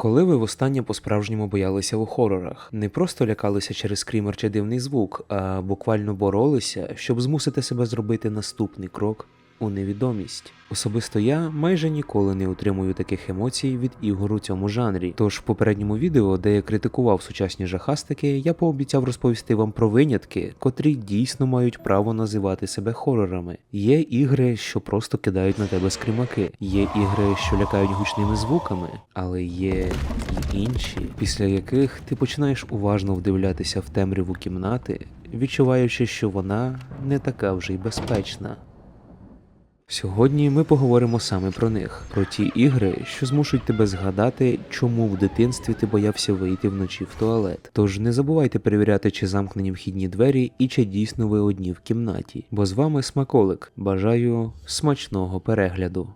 Коли ви востаннє по-справжньому боялися у хорорах, не просто лякалися через скрімер чи дивний звук, а буквально боролися, щоб змусити себе зробити наступний крок у невідомість. Особисто я майже ніколи не отримую таких емоцій від ігор у цьому жанрі. Тож в попередньому відео, де я критикував сучасні жахастики, я пообіцяв розповісти вам про винятки, котрі дійсно мають право називати себе хорорами. Є ігри, що просто кидають на тебе скримаки, є ігри, що лякають гучними звуками, але є і інші, після яких ти починаєш уважно вдивлятися в темряву кімнати, відчуваючи, що вона не така вже й безпечна. Сьогодні ми поговоримо саме про них, про ті ігри, що змушують тебе згадати, чому в дитинстві ти боявся вийти вночі в туалет. Тож не забувайте перевіряти, чи замкнені вхідні двері і чи дійсно ви одні в кімнаті. Бо з вами смаколик. Бажаю смачного перегляду.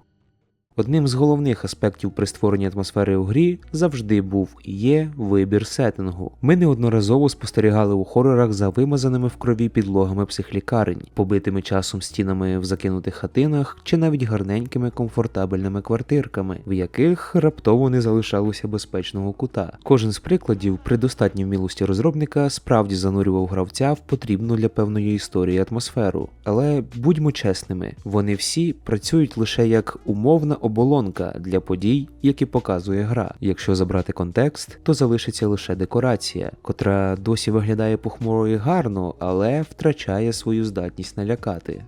Одним з головних аспектів при створенні атмосфери у грі завжди був і є вибір сеттингу. Ми неодноразово спостерігали у хорорах за вимазаними в крові підлогами психлікарень, побитими часом стінами в закинутих хатинах чи навіть гарненькими комфортабельними квартирками, в яких раптово не залишалося безпечного кута. Кожен з прикладів при достатній вмілості розробника справді занурював гравця в потрібну для певної історії атмосферу. Але будьмо чесними, вони всі працюють лише як умовна оболонка для подій, які показує гра. Якщо забрати контекст, то залишиться лише декорація, котра досі виглядає похмуро і гарно, але втрачає свою здатність налякати.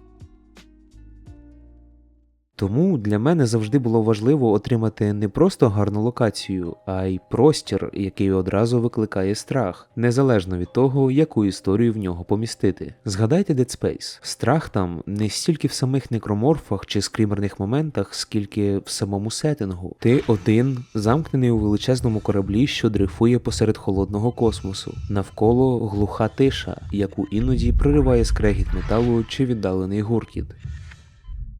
Тому для мене завжди було важливо отримати не просто гарну локацію, а й простір, який одразу викликає страх, незалежно від того, яку історію в нього помістити. Згадайте Dead Space. Страх там не стільки в самих некроморфах чи скрімерних моментах, скільки в самому сеттингу. Ти один, замкнений у величезному кораблі, що дрейфує посеред холодного космосу. Навколо глуха тиша, яку іноді прориває скрегіт металу чи віддалений гуркіт.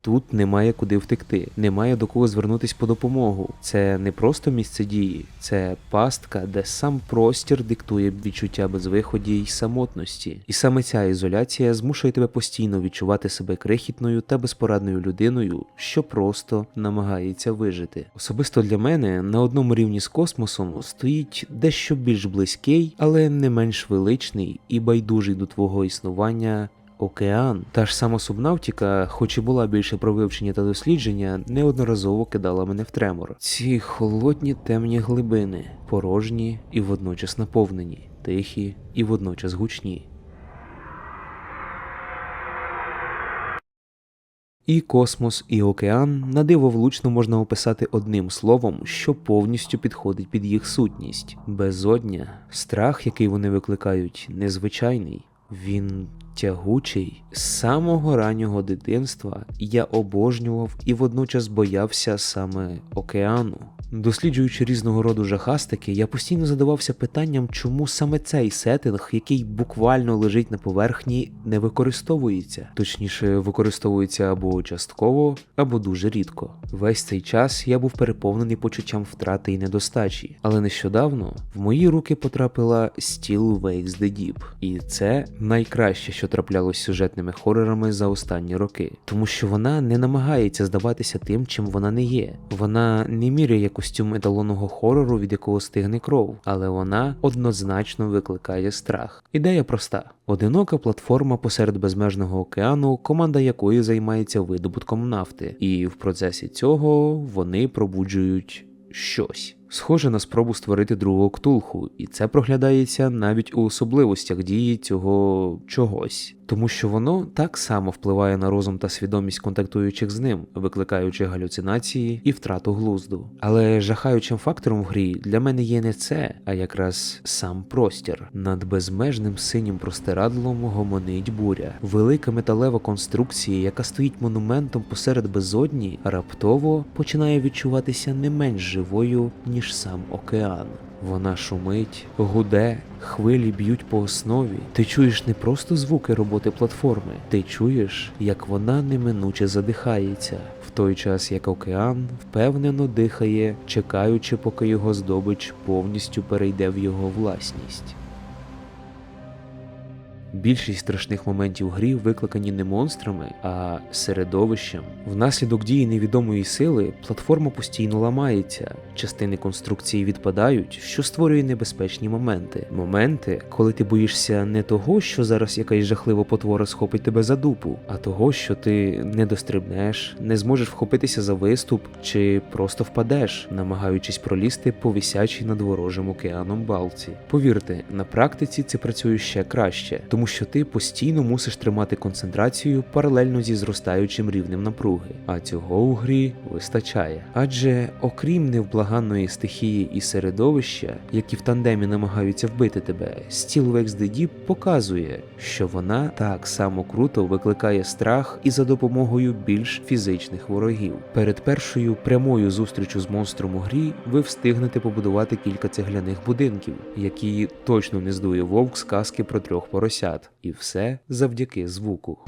Тут немає куди втекти, немає до кого звернутись по допомогу. Це не просто місце дії, це пастка, де сам простір диктує відчуття безвиході й самотності. І саме ця ізоляція змушує тебе постійно відчувати себе крихітною та безпорадною людиною, що просто намагається вижити. Особисто для мене на одному рівні з космосом стоїть дещо більш близький, але не менш величний і байдужий до твого існування Океан. Та ж сама субнавтіка, хоч і була більше про вивчення та дослідження, неодноразово кидала мене в тремор. Ці холодні темні глибини, порожні і водночас наповнені, тихі і водночас гучні. І космос, і океан на диво влучно можна описати одним словом, що повністю підходить під їх сутність. Безодня, страх, який вони викликають, незвичайний. Він тягучий. З самого раннього дитинства я обожнював і водночас боявся саме океану. Досліджуючи різного роду жахастики, я постійно задавався питанням, чому саме цей сеттинг, який буквально лежить на поверхні, не використовується, точніше, використовується або частково, або дуже рідко. Весь цей час я був переповнений почуттям втрати і недостачі, але нещодавно в мої руки потрапила Still Wakes the Deep. і це найкраще, що траплялось з сюжетними хорорами за останні роки, тому що вона не намагається здаватися тим, чим вона не є. Вона не міряє костюм еталонного хорору, від якого стигне кров, але вона однозначно викликає страх. Ідея проста: одинока платформа посеред безмежного океану, команда якої займається видобутком нафти, і в процесі цього вони пробуджують щось. Схоже на спробу створити другого ктулху, і це проглядається навіть у особливостях дії цього чогось, тому що воно так само впливає на розум та свідомість контактуючих з ним, викликаючи галюцинації і втрату глузду. Але жахаючим фактором в грі для мене є не це, а якраз сам простір. Над безмежним синім простирадлом гомонить буря. Велика металева конструкція, яка стоїть монументом посеред безодні, раптово починає відчуватися не менш живою, ніж сам океан. Вона шумить, гуде, хвилі б'ють по основі. Ти чуєш не просто звуки роботи платформи, ти чуєш, як вона неминуче задихається, в той час як океан впевнено дихає, чекаючи, поки його здобич повністю перейде в його власність. Більшість страшних моментів грі викликані не монстрами, а середовищем. Внаслідок дії невідомої сили платформа постійно ламається, частини конструкції відпадають, що створює небезпечні моменти. Моменти, коли ти боїшся не того, що зараз якась жахлива потвора схопить тебе за дупу, а того, що ти не дострибнеш, не зможеш вхопитися за виступ чи просто впадеш, намагаючись пролізти по висячій над ворожим океаном балці. Повірте, на практиці це працює ще краще, тому що ти постійно мусиш тримати концентрацію паралельно зі зростаючим рівнем напруги, а цього у грі вистачає. Адже окрім невблаганної стихії і середовища, які в тандемі намагаються вбити тебе, Steelworks The Deep показує, що вона так само круто викликає страх і за допомогою більш фізичних ворогів. Перед першою прямою зустрічю з монстром у грі ви встигнете побудувати кілька цегляних будинків, які точно не здує вовк з казки про трьох поросят, і все завдяки звуку.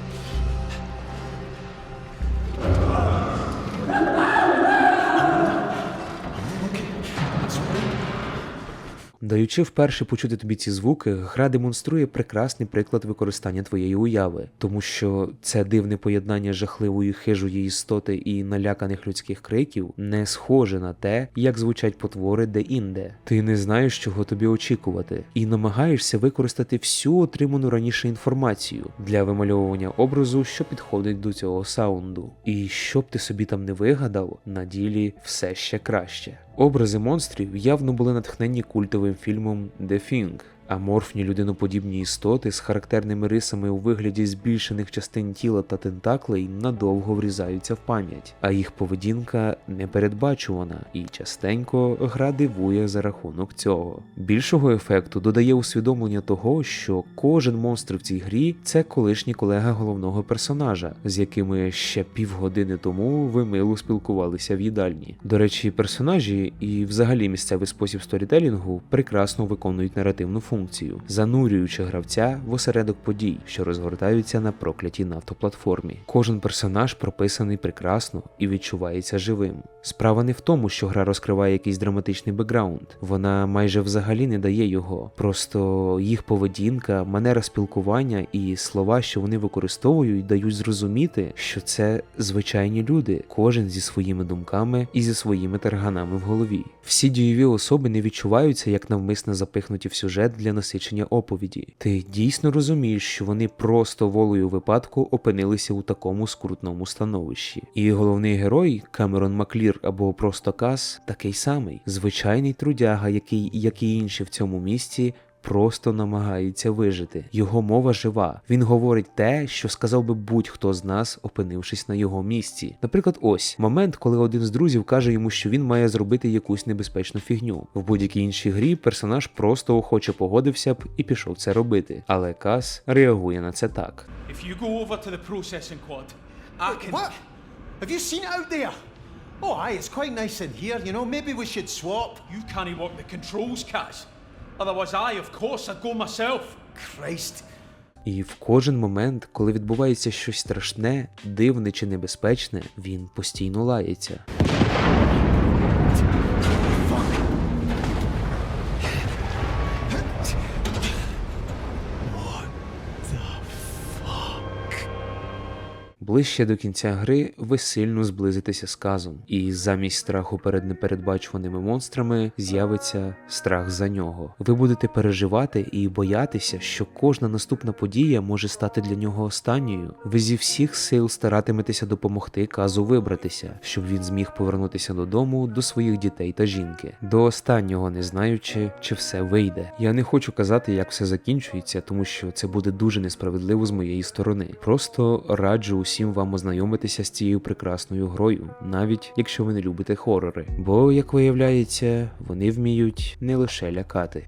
Даючи вперше почути тобі ці звуки, гра демонструє прекрасний приклад використання твоєї уяви, тому що це дивне поєднання жахливої хижої істоти і наляканих людських криків не схоже на те, як звучать потвори де-інде. Ти не знаєш, чого тобі очікувати, і намагаєшся використати всю отриману раніше інформацію для вимальовування образу, що підходить до цього саунду. І щоб ти собі там не вигадав, на ділі все ще краще. Образи монстрів явно були натхнені культовим filmul The Thing. Аморфні людиноподібні істоти з характерними рисами у вигляді збільшених частин тіла та тентаклей надовго врізаються в пам'ять, а їх поведінка непередбачувана і частенько гра дивує за рахунок цього. Більшого ефекту додає усвідомлення того, що кожен монстр в цій грі це колишній колега головного персонажа, з якими ще півгодини тому ви мило спілкувалися в їдальні. До речі, персонажі і взагалі місцевий спосіб сторітелінгу прекрасно виконують наративну функцію функцію, занурюючи гравця в осередок подій, що розгортаються на проклятій нафтоплатформі. Кожен персонаж прописаний прекрасно і відчувається живим. Справа не в тому, що гра розкриває якийсь драматичний бекграунд, вона майже взагалі не дає його. Просто їх поведінка, манера спілкування і слова, що вони використовують, дають зрозуміти, що це звичайні люди, кожен зі своїми думками і зі своїми тарганами в голові. Всі дієві особи не відчуваються як навмисно запихнуті в сюжет для насичення оповіді. Ти дійсно розумієш, що вони просто волею випадку опинилися у такому скрутному становищі. І головний герой Камерон Маклір або просто Кас такий самий звичайний трудяга, який, як і інші в цьому місті, просто намагається вижити. Його мова жива. Він говорить те, що сказав би будь-хто з нас, опинившись на його місці. Наприклад, ось момент, коли один з друзів каже йому, що він має зробити якусь небезпечну фігню. В будь-якій іншій грі персонаж просто охоче погодився б і пішов це робити. Але Кас реагує на це так. Have you seen it out there? Oh, aye, it's quite nice in here, you know. Maybe we should swap. You can't work the controls, Kaz. Otherwise, I, of course, I'd go myself. Christ. І в кожен момент, коли відбувається щось страшне, дивне чи небезпечне, він постійно лається. Ближче до кінця гри ви сильно зблизитеся з казом, і замість страху перед непередбачуваними монстрами з'явиться страх за нього. Ви будете переживати і боятися, що кожна наступна подія може стати для нього останньою. Ви зі всіх сил старатиметеся допомогти казу вибратися, щоб він зміг повернутися додому до своїх дітей та жінки, до останнього не знаючи, чи все вийде. Я не хочу казати, як все закінчується, тому що це буде дуже несправедливо з моєї сторони. Просто раджу усім вам ознайомитися з цією прекрасною грою, навіть якщо ви не любите хорори. Бо, як виявляється, вони вміють не лише лякати.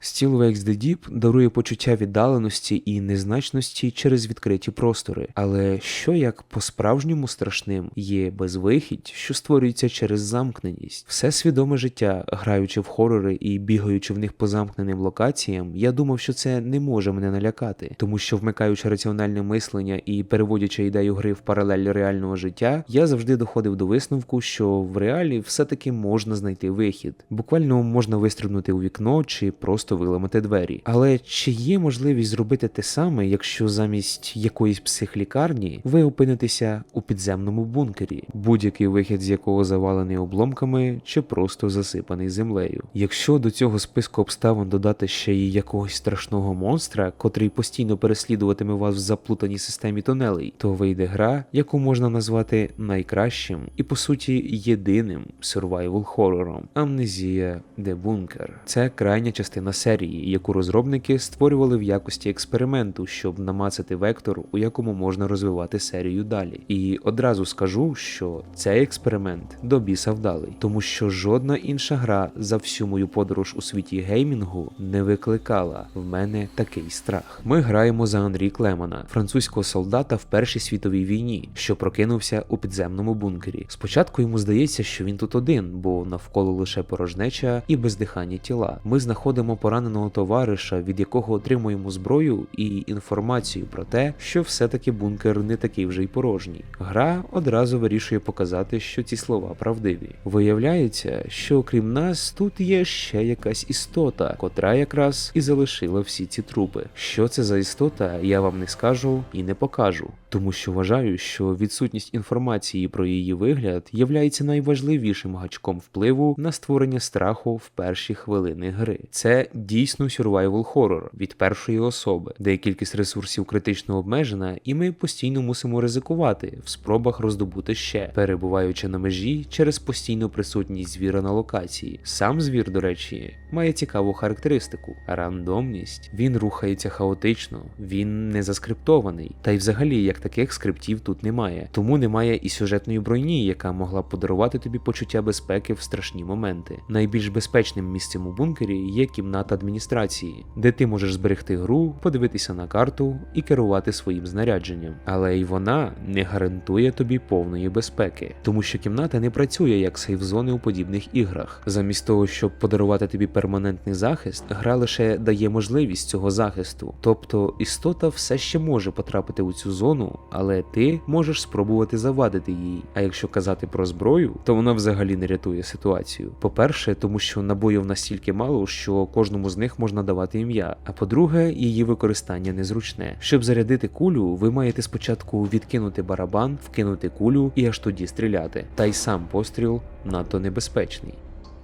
Steelworks The Deep дарує почуття віддаленості і незначності через відкриті простори. Але що як по-справжньому страшним є безвихідь, що створюється через замкненість? Все свідоме життя, граючи в хорори і бігаючи в них по замкненим локаціям, я думав, що це не може мене налякати, тому що вмикаючи раціональне мислення і переводячи ідею гри в паралель реального життя, я завжди доходив до висновку, що в реалі все-таки можна знайти вихід. Буквально можна вистрибнути у вікно чи просто просто виламати двері. Але чи є можливість зробити те саме, якщо замість якоїсь психлікарні ви опинитеся у підземному бункері, будь-який вихід з якого завалений обломками чи просто засипаний землею? Якщо до цього списку обставин додати ще й якогось страшного монстра, котрий постійно переслідуватиме вас в заплутаній системі тунелей, то вийде гра, яку можна назвати найкращим і по суті єдиним survival хорором Амнезія де Бункер. Це крайня частина серії, яку розробники створювали в якості експерименту, щоб намацати вектор, у якому можна розвивати серію далі. І одразу скажу, що цей експеримент до біса вдалий, тому що жодна інша гра за всю мою подорож у світі геймінгу не викликала в мене такий страх. Ми граємо за Андрій Клемана, французького солдата в Першій світовій війні, що прокинувся у підземному бункері. Спочатку йому здається, що він тут один, бо навколо лише порожнеча і бездиханні тіла. Ми знаходимо пораненого товариша, від якого отримуємо зброю і інформацію про те, що все-таки бункер не такий вже й порожній. Гра одразу вирішує показати, що ці слова правдиві. Виявляється, що окрім нас тут є ще якась істота, котра якраз і залишила всі ці трупи. Що це за істота, я вам не скажу і не покажу, тому що вважаю, що відсутність інформації про її вигляд являється найважливішим гачком впливу на створення страху в перші хвилини гри. Це дійсно survival хоррор від першої особи, де кількість ресурсів критично обмежена, і ми постійно мусимо ризикувати в спробах роздобути ще, перебуваючи на межі через постійну присутність звіра на локації. Сам звір, до речі, має цікаву характеристику рандомність. Він рухається хаотично, він не заскриптований, та й взагалі як таких скриптів тут немає. Тому немає і сюжетної броні, яка могла б подарувати тобі почуття безпеки в страшні моменти. Найбільш безпечним місцем у бункері є кімната адміністрації, де ти можеш зберегти гру, подивитися на карту і керувати своїм знарядженням. Але й вона не гарантує тобі повної безпеки, тому що кімната не працює як сейф-зони у подібних іграх. Замість того, щоб подарувати тобі перманентний захист, гра лише дає можливість цього захисту. Тобто істота все ще може потрапити у цю зону, але ти можеш спробувати завадити їй. А якщо казати про зброю, то вона взагалі не рятує ситуацію. По-перше, тому що набоїв настільки мало, що кожному з них можна давати ім'я. А по-друге, її використання незручне. Щоб зарядити кулю, ви маєте спочатку відкинути барабан, вкинути кулю і аж тоді стріляти. Та й сам постріл надто небезпечний.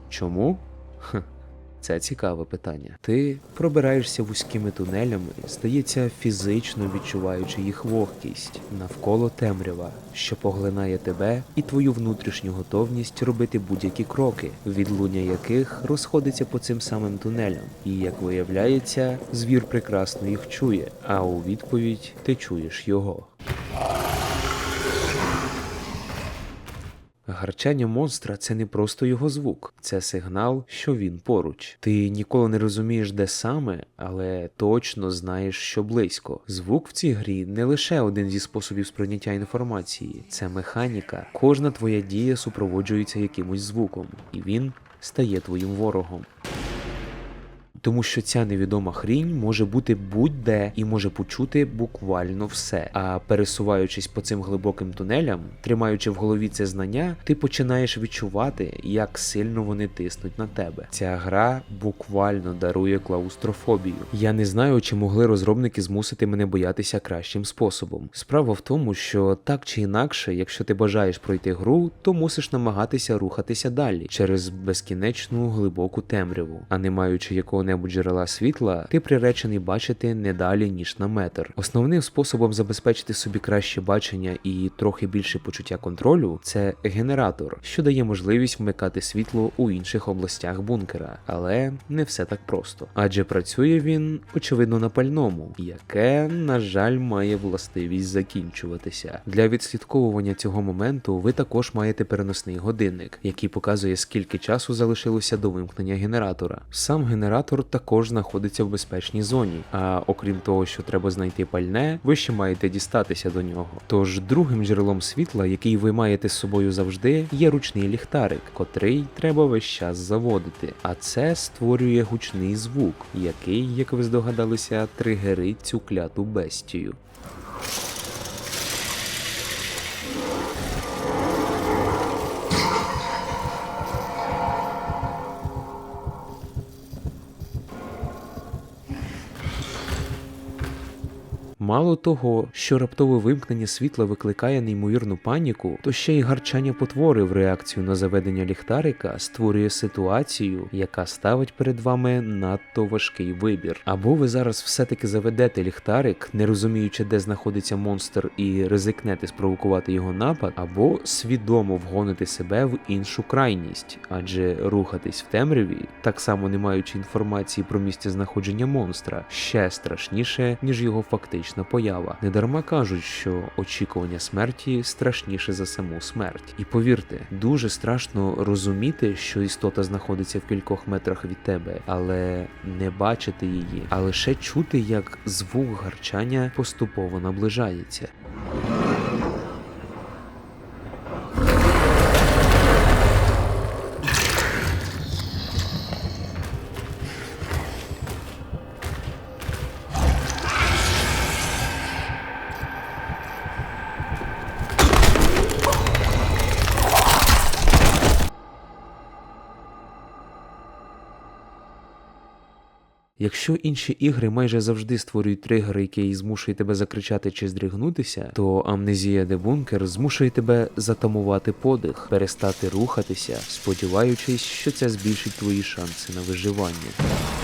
Чому? Хм. Це цікаве питання. Ти пробираєшся вузькими тунелями, здається, фізично відчуваючи їх вогкість навколо темрява, що поглинає тебе і твою внутрішню готовність робити будь-які кроки, відлуння яких розходиться по цим самим тунелям. І як виявляється, звір прекрасно їх чує, а у відповідь ти чуєш його. Гарчання монстра це не просто його звук, це сигнал, що він поруч. Ти ніколи не розумієш, де саме, але точно знаєш, що близько. Звук в цій грі не лише один зі способів сприйняття інформації, це механіка. Кожна твоя дія супроводжується якимось звуком, і він стає твоїм ворогом. Тому що ця невідома хрінь може бути будь-де і може почути буквально все. А пересуваючись по цим глибоким тунелям, тримаючи в голові це знання, ти починаєш відчувати, як сильно вони тиснуть на тебе. Ця гра буквально дарує клаустрофобію. Я не знаю, чи могли розробники змусити мене боятися кращим способом. Справа в тому, що так чи інакше, якщо ти бажаєш пройти гру, то мусиш намагатися рухатися далі через безкінечну глибоку темряву, а не маючи якого-небудь джерела світла, ти приречений бачити не далі ніж на метр. Основним способом забезпечити собі краще бачення і трохи більше почуття контролю це генератор, що дає можливість вмикати світло у інших областях бункера, але не все так просто. Адже працює він, очевидно, на пальному, яке, на жаль, має властивість закінчуватися. Для відслідковування цього моменту ви також маєте переносний годинник, який показує, скільки часу залишилося до вимкнення генератора. Сам генератор також знаходиться в безпечній зоні. А окрім того, що треба знайти пальне, ви ще маєте дістатися до нього. Тож другим джерелом світла, який ви маєте з собою завжди, є ручний ліхтарик, котрий треба весь час заводити. А це створює гучний звук, який, як ви здогадалися, тригерить цю кляту бестію. Мало того, що раптове вимкнення світла викликає неймовірну паніку, то ще й гарчання потвори в реакцію на заведення ліхтарика створює ситуацію, яка ставить перед вами надто важкий вибір. Або ви зараз все-таки заведете ліхтарик, не розуміючи, де знаходиться монстр, і ризикнете спровокувати його напад, або свідомо вгоните себе в іншу крайність, адже рухатись в темряві, так само не маючи інформації про місце знаходження монстра, ще страшніше, ніж його фактична поява. Недарма кажуть, що очікування смерті страшніше за саму смерть. І повірте, дуже страшно розуміти, що істота знаходиться в кількох метрах від тебе, але не бачити її, а лише чути, як звук гарчання поступово наближається. Якщо інші ігри майже завжди створюють тригер, який змушує тебе закричати чи здригнутися, то амнезія дебункер змушує тебе затамувати подих, перестати рухатися, сподіваючись, що це збільшить твої шанси на виживання.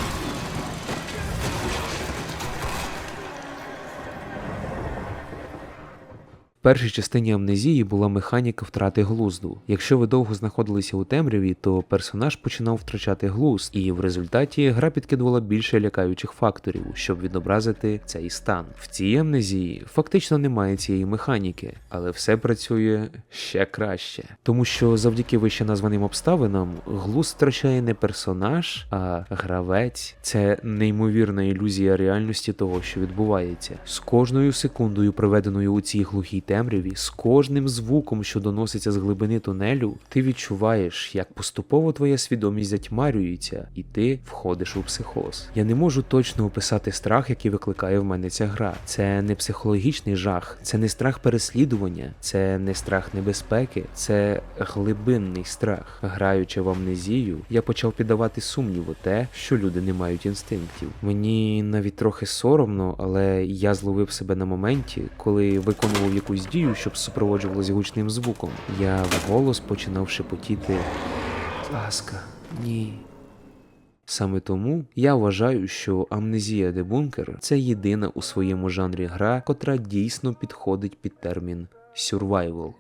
Першій частині амнезії була механіка втрати глузду. Якщо ви довго знаходилися у темряві, то персонаж починав втрачати глузд, і в результаті гра підкидувала більше лякаючих факторів, щоб відобразити цей стан. В цій амнезії фактично немає цієї механіки, але все працює ще краще. Тому що завдяки вище названим обставинам глузд втрачає не персонаж, а гравець. Це неймовірна ілюзія реальності того, що відбувається. З кожною секундою, проведеною у цій глухій темряві, з кожним звуком, що доноситься з глибини тунелю, ти відчуваєш, як поступово твоя свідомість затьмарюється, і ти входиш у психоз. Я не можу точно описати страх, який викликає в мене ця гра. Це не психологічний жах, це не страх переслідування, це не страх небезпеки, це глибинний страх. Граючи в амнезію, я почав піддавати сумніву те, що люди не мають інстинктів. Мені навіть трохи соромно, але я зловив себе на моменті, коли виконував якусь дію, щоб супроводжувалось гучним звуком. Я вголос починав шепотіти. Будь ласка, ні. Саме тому я вважаю, що Амнезія Дебункер це єдина у своєму жанрі гра, котра дійсно підходить під термін survival.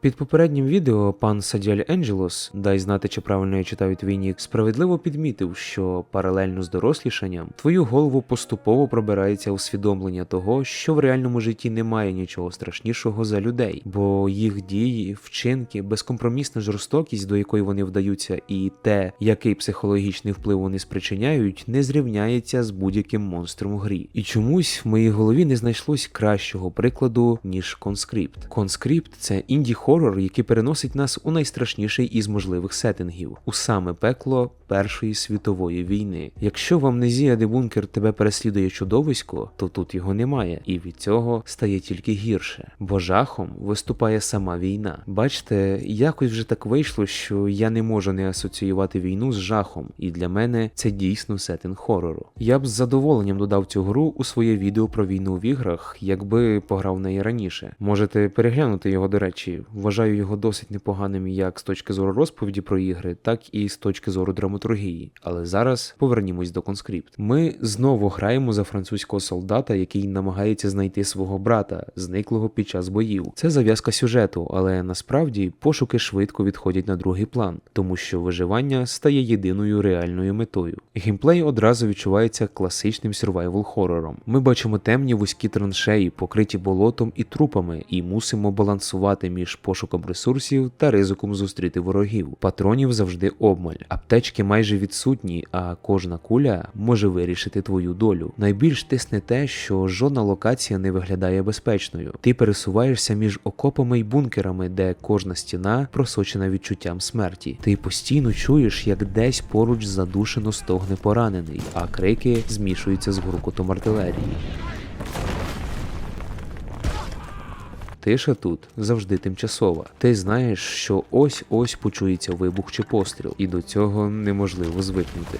Під попереднім відео пан Садяль Енджелос, дай знати, чи правильно я читаю твій нік, справедливо підмітив, що паралельно з дорослішанням твою голову поступово пробирається усвідомлення того, що в реальному житті немає нічого страшнішого за людей, бо їх дії, вчинки, безкомпромісна жорстокість, до якої вони вдаються, і те, який психологічний вплив вони спричиняють, не зрівняється з будь-яким монстром у грі. І чомусь в моїй голові не знайшлось кращого прикладу, ніж Conscript. Conscript – це інді хорор, який переносить нас у найстрашніший із можливих сеттингів, у саме пекло Першої світової війни. Якщо в амнезія дебункер тебе переслідує чудовисько, то тут його немає, і від цього стає тільки гірше, бо жахом виступає сама війна. Бачите, якось вже так вийшло, що я не можу не асоціювати війну з жахом, і для мене це дійсно сеттинг хорору. Я б з задоволенням додав цю гру у своє відео про війну в іграх, якби пограв в неї раніше. Можете переглянути його, до речі. Вважаю його досить непоганим як з точки зору розповіді про ігри, так і з точки зору драматургії. Але зараз повернімось до конскрипт. Ми знову граємо за французького солдата, який намагається знайти свого брата, зниклого під час боїв. Це зав'язка сюжету, але насправді пошуки швидко відходять на другий план, тому що виживання стає єдиною реальною метою. Геймплей одразу відчувається класичним survival хорором. Ми бачимо темні вузькі траншеї, покриті болотом і трупами, і мусимо балансувати між пошуком ресурсів та ризиком зустріти ворогів. Патронів завжди обмаль. Аптечки майже відсутні, а кожна куля може вирішити твою долю. Найбільш тисне те, що жодна локація не виглядає безпечною. Ти пересуваєшся між окопами й бункерами, де кожна стіна просочена відчуттям смерті. Ти постійно чуєш, як десь поруч задушено стогне поранений, а крики змішуються з гуркотом артилерії. Тиша тут завжди тимчасова. Ти знаєш, що ось-ось почується вибух чи постріл, і до цього неможливо звикнути.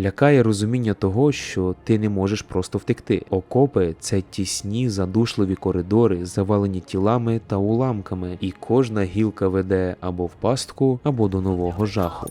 Лякає розуміння того, що ти не можеш просто втекти. Окопи це тісні, задушливі коридори, завалені тілами та уламками, і кожна гілка веде або в пастку, або до нового жаху.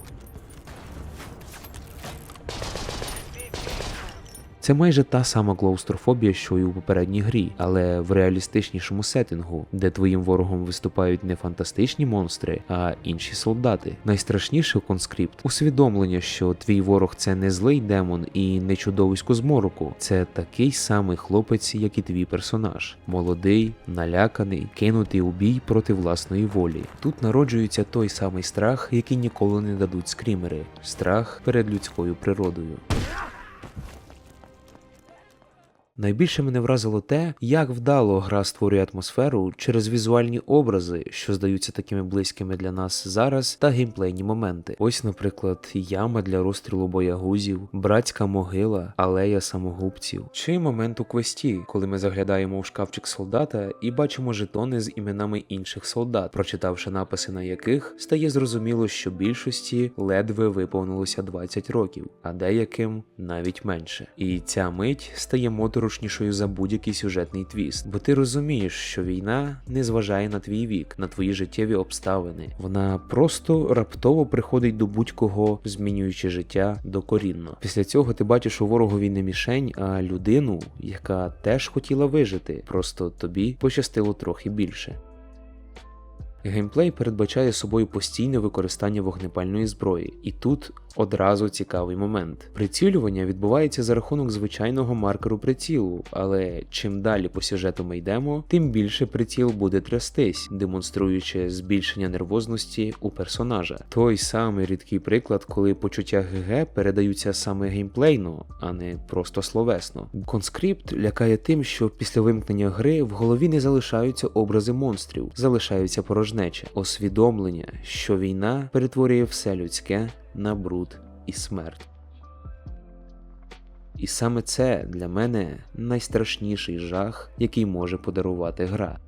Це майже та сама клаустрофобія, що й у попередній грі, але в реалістичнішому сеттингу, де твоїм ворогом виступають не фантастичні монстри, а інші солдати. Найстрашніше конскрипт усвідомлення, що твій ворог це не злий демон і не чудовисько з мороку. Це такий самий хлопець, як і твій персонаж. Молодий, наляканий, кинутий у бій проти власної волі. Тут народжується той самий страх, який ніколи не дадуть скрімери страх перед людською природою. Найбільше мене вразило те, як вдало гра створює атмосферу через візуальні образи, що здаються такими близькими для нас зараз, та геймплейні моменти. Ось, наприклад, яма для розстрілу боягузів, братська могила, алея самогубців. Чи момент у квесті, коли ми заглядаємо у шкафчик солдата і бачимо жетони з іменами інших солдат, прочитавши написи на яких стає зрозуміло, що більшості ледве виповнилося 20 років, а деяким навіть менше. І ця мить стає моторошнішою за будь-який сюжетний твіст, бо ти розумієш, що війна не зважає на твій вік, на твої життєві обставини. Вона просто раптово приходить до будь-кого, змінюючи життя докорінно. Після цього ти бачиш у ворогові не мішень, а людину, яка теж хотіла вижити. Просто тобі пощастило трохи більше. Геймплей передбачає собою постійне використання вогнепальної зброї, і тут одразу цікавий момент. Прицілювання відбувається за рахунок звичайного маркеру прицілу, але чим далі по сюжету ми йдемо, тим більше приціл буде трястись, демонструючи збільшення нервозності у персонажа. Той самий рідкий приклад, коли почуття ГГ передаються саме геймплейно, а не просто словесно. Конскрипт лякає тим, що після вимкнення гри в голові не залишаються образи монстрів, залишаються порожнеча, усвідомлення, що війна перетворює все людське на бруд і смерть. І саме це для мене найстрашніший жах, який може подарувати гра.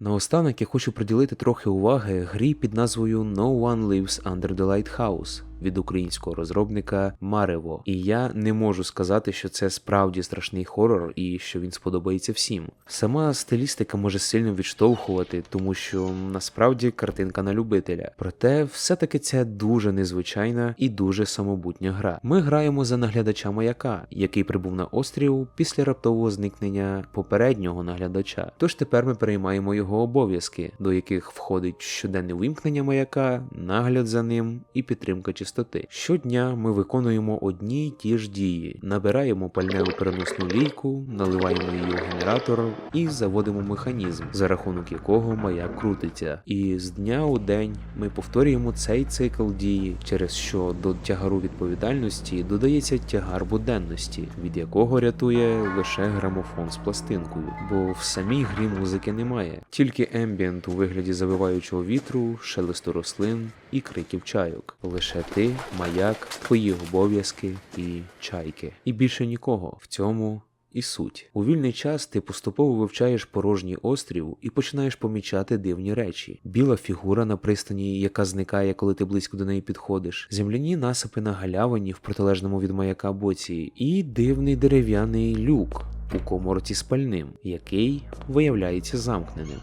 Наостанок я хочу приділити трохи уваги грі під назвою No One Lives Under the Lighthouse від українського розробника Марево. І я не можу сказати, що це справді страшний хорор і що він сподобається всім. Сама стилістика може сильно відштовхувати, тому що насправді картинка на любителя. Проте все-таки це дуже незвичайна і дуже самобутня гра. Ми граємо за наглядача маяка, який прибув на острів після раптового зникнення попереднього наглядача. Тож тепер ми переймаємо його обов'язки, до яких входить щоденне вимкнення маяка, нагляд за ним і підтримка чистоти. Щодня ми виконуємо одні й ті ж дії: набираємо пальне у переносну лійку, наливаємо її у генератор і заводимо механізм, за рахунок якого маяк крутиться. І з дня у день ми повторюємо цей цикл дії, через що до тягару відповідальності додається тягар буденності, від якого рятує лише грамофон з пластинкою, бо в самій грі музики немає, тільки ембієнт у вигляді завиваючого вітру, шелесту рослин і криків чайок. Лише ти, маяк, твої обов'язки і чайки. І більше нікого в цьому. І суть у вільний час ти поступово вивчаєш порожній острів і починаєш помічати дивні речі: біла фігура на пристані, яка зникає, коли ти близько до неї підходиш, земляні насипи на галявині в протилежному від маяка боці, і дивний дерев'яний люк у коморці з пальним, який виявляється замкненим.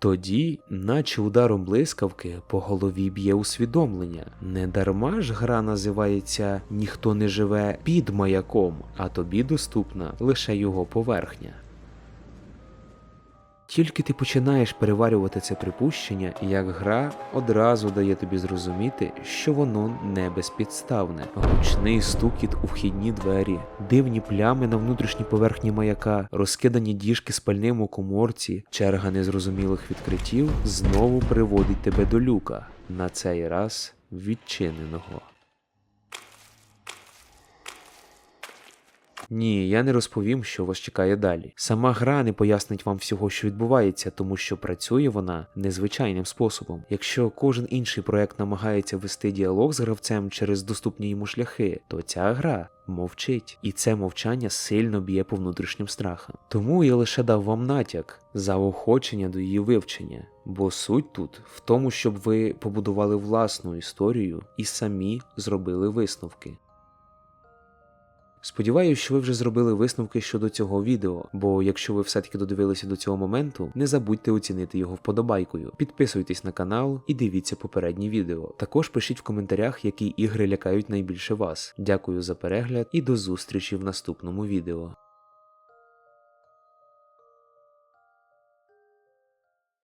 Тоді, наче ударом блискавки, по голові б'є усвідомлення. Не дарма ж гра називається Ніхто не живе під маяком, а тобі доступна лише його поверхня. Тільки ти починаєш переварювати це припущення, як гра одразу дає тобі зрозуміти, що воно не безпідставне. Гучний стукіт у вхідні двері, дивні плями на внутрішній поверхні маяка, розкидані діжки з пальним у коморці, черга незрозумілих відкриттів знову приводить тебе до люка, на цей раз відчиненого. Ні, я не розповім, що вас чекає далі. Сама гра не пояснить вам всього, що відбувається, тому що працює вона незвичайним способом. Якщо кожен інший проект намагається вести діалог з гравцем через доступні йому шляхи, то ця гра мовчить, і це мовчання сильно б'є по внутрішнім страхам. Тому я лише дав вам натяк заохочення до її вивчення. Бо суть тут в тому, щоб ви побудували власну історію і самі зробили висновки. Сподіваюсь, що ви вже зробили висновки щодо цього відео, бо якщо ви все-таки додивилися до цього моменту, не забудьте оцінити його вподобайкою. Підписуйтесь на канал і дивіться попередні відео. Також пишіть в коментарях, які ігри лякають найбільше вас. Дякую за перегляд і до зустрічі в наступному відео.